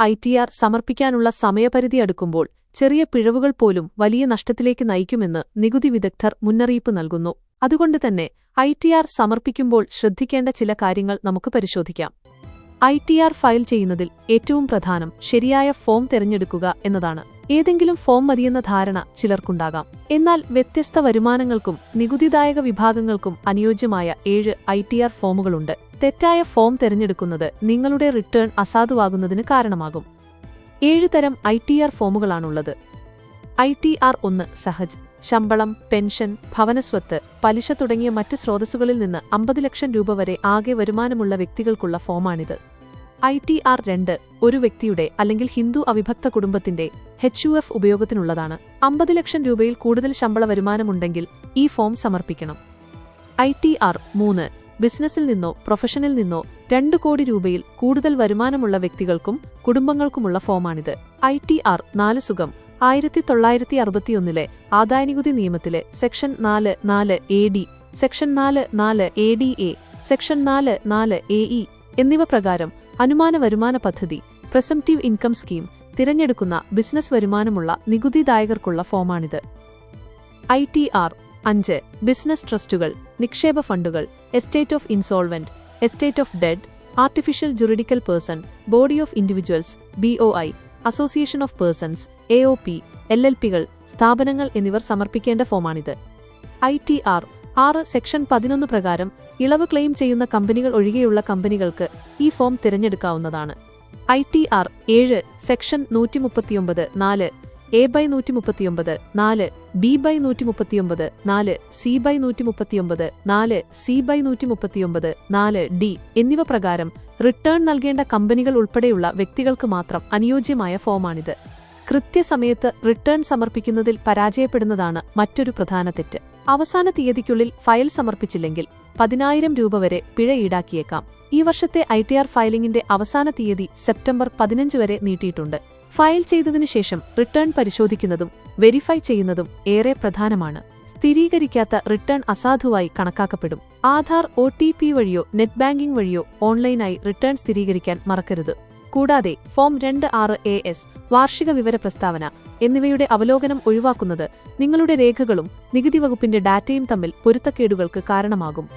I T R സമർപ്പിക്കാനുള്ള സമയപരിധി അടുക്കുമ്പോൾ ചെറിയ പിഴവുകൾ പോലും വലിയ നഷ്ടത്തിലേക്ക് നയിക്കുമെന്ന് നികുതി വിദഗ്ധർ മുന്നറിയിപ്പ് നൽകുന്നു. അതുകൊണ്ട് തന്നെ ഐ ടി ആർ സമർപ്പിക്കുമ്പോൾ ശ്രദ്ധിക്കേണ്ട ചില കാര്യങ്ങൾ നമുക്ക് പരിശോധിക്കാം. ഐ ടി ആർ ഫയൽ ചെയ്യുന്നതിൽ ഏറ്റവും പ്രധാനം ശരിയായ ഫോം തിരഞ്ഞെടുക്കുക എന്നതാണ്. ഏതെങ്കിലും ഫോം മതിയെന്ന ധാരണ ചിലർക്കുണ്ടാകാം. എന്നാൽ വ്യത്യസ്ത വരുമാനങ്ങൾക്കും നികുതിദായക വിഭാഗങ്ങൾക്കും അനുയോജ്യമായ ഏഴ് ഐ ടി ആർ ഫോമുകളുണ്ട്. തെറ്റായ ഫോം തിരഞ്ഞെടുക്കുന്നത് നിങ്ങളുടെ റിട്ടേൺ അസാധുവാകുന്നതിന് കാരണമാകും. ഏഴ് തരം ഐ ടി ആർ ഫോമുകളാണുള്ളത്. ഐ ടി ആർ ഒന്ന് സഹജ് ശമ്പളം പെൻഷൻ ഭവനസ്വത്ത് പലിശ തുടങ്ങിയ മറ്റ് സ്രോതസ്സുകളിൽ നിന്ന് അമ്പത് ലക്ഷം രൂപ വരെ ആകെ വരുമാനമുള്ള വ്യക്തികൾക്കുള്ള ഫോമാണിത്. ഐ ടി ആർ രണ്ട് ഒരു വ്യക്തിയുടെ അല്ലെങ്കിൽ ഹിന്ദു അവിഭക്ത കുടുംബത്തിന്റെ എച്ച് യു എഫ് ഉപയോഗത്തിനുള്ളതാണ്. അമ്പത് ലക്ഷം രൂപയിൽ കൂടുതൽ ശമ്പള വരുമാനമുണ്ടെങ്കിൽ ഈ ഫോം സമർപ്പിക്കണം. ഐ ടി ആർ മൂന്ന് ബിസിനസ്സിൽ നിന്നോ പ്രൊഫഷനിൽ നിന്നോ രണ്ട് കോടി രൂപയിൽ കൂടുതൽ വരുമാനമുള്ള വ്യക്തികൾക്കും കുടുംബങ്ങൾക്കുമുള്ള ഫോമാണിത്. ഐ ടി ആർ നാല് സുഖം ആയിരത്തി തൊള്ളായിരത്തി അറുപത്തിയൊന്നിലെ ആദായനികുതി നിയമത്തിലെ സെക്ഷൻ നാല് നാല് എ ഡി സെക്ഷൻ നാല് നാല് എ ഡി എ സെക്ഷൻ നാല് നാല് എ ഇ എന്നിവ പ്രകാരം അനുമാന വരുമാന പദ്ധതി പ്രസംറ്റീവ് ഇൻകം സ്കീം തിരഞ്ഞെടുക്കുന്ന ബിസിനസ് വരുമാനമുള്ള നികുതിദായകർക്കുള്ള ഫോമാണിത്. ഐ ടി ആർ അഞ്ച് ബിസിനസ് ട്രസ്റ്റുകൾ നിക്ഷേപ ഫണ്ടുകൾ estate of insolvent estate of dead artificial juridical person body of individuals B O I association of persons A O P L L പികൾ സ്ഥാപനങ്ങൾ എന്നിവർ സമർപ്പിക്കേണ്ട ഫോമാണിത്. ഐ ടി ആർ ആറ് സെക്ഷൻ പതിനൊന്ന് പ്രകാരം ഇളവ് ക്ലെയിം ചെയ്യുന്ന കമ്പനികൾ ഒഴികെയുള്ള കമ്പനികൾക്ക് ഈ ഫോം തിരഞ്ഞെടുക്കാവുന്നതാണ്. ഐ ടി ആർ ഏഴ് സെക്ഷൻ നൂറ്റി മുപ്പത്തിയൊമ്പത് നാല് എ ബൈ നൂറ്റി മുപ്പത്തിയൊമ്പത് നാല് ബി ബൈ നൂറ്റി മുപ്പത്തിയൊമ്പത് നാല് സി ബൈ നൂറ്റി മുപ്പത്തിയൊമ്പത് നാല് സി ബൈ നൂറ്റി മുപ്പത്തിയൊമ്പത് നാല് ഡി എന്നിവ പ്രകാരം റിട്ടേൺ നൽകേണ്ട കമ്പനികൾ ഉൾപ്പെടെയുള്ള വ്യക്തികൾക്ക് മാത്രം അനുയോജ്യമായ ഫോമാണിത്. കൃത്യസമയത്ത് റിട്ടേൺ സമർപ്പിക്കുന്നതിൽ പരാജയപ്പെടുന്നതാണ് മറ്റൊരു പ്രധാന തെറ്റ്. അവസാന തീയതിക്കുള്ളിൽ ഫയൽ സമർപ്പിച്ചില്ലെങ്കിൽ പതിനായിരം രൂപ വരെ പിഴ ഈടാക്കിയേക്കാം. ഈ വർഷത്തെ ഐ ടി ആർ ഫയലിംഗിന്റെ അവസാന തീയതി സെപ്റ്റംബർ പതിനഞ്ച് വരെ നീട്ടിയിട്ടുണ്ട്. ഫയൽ ചെയ്തതിനു ശേഷം റിട്ടേൺ പരിശോധിക്കുന്നതും വെരിഫൈ ചെയ്യുന്നതും ഏറെ പ്രധാനമാണ്. സ്ഥിരീകരിക്കാത്ത റിട്ടേൺ അസാധുവായി കണക്കാക്കപ്പെടും. ആധാർ ഒ വഴിയോ നെറ്റ് ബാങ്കിംഗ് വഴിയോ ഓൺലൈനായി റിട്ടേൺ സ്ഥിരീകരിക്കാൻ മറക്കരുത്. കൂടാതെ ഫോം രണ്ട് ആറ് എ എസ് വാർഷിക വിവര പ്രസ്താവന എന്നിവയുടെ അവലോകനം ഒഴിവാക്കുന്നത് നിങ്ങളുടെ രേഖകളും നികുതി വകുപ്പിന്റെ ഡാറ്റയും തമ്മിൽ പൊരുത്തക്കേടുകൾക്ക് കാരണമാകും.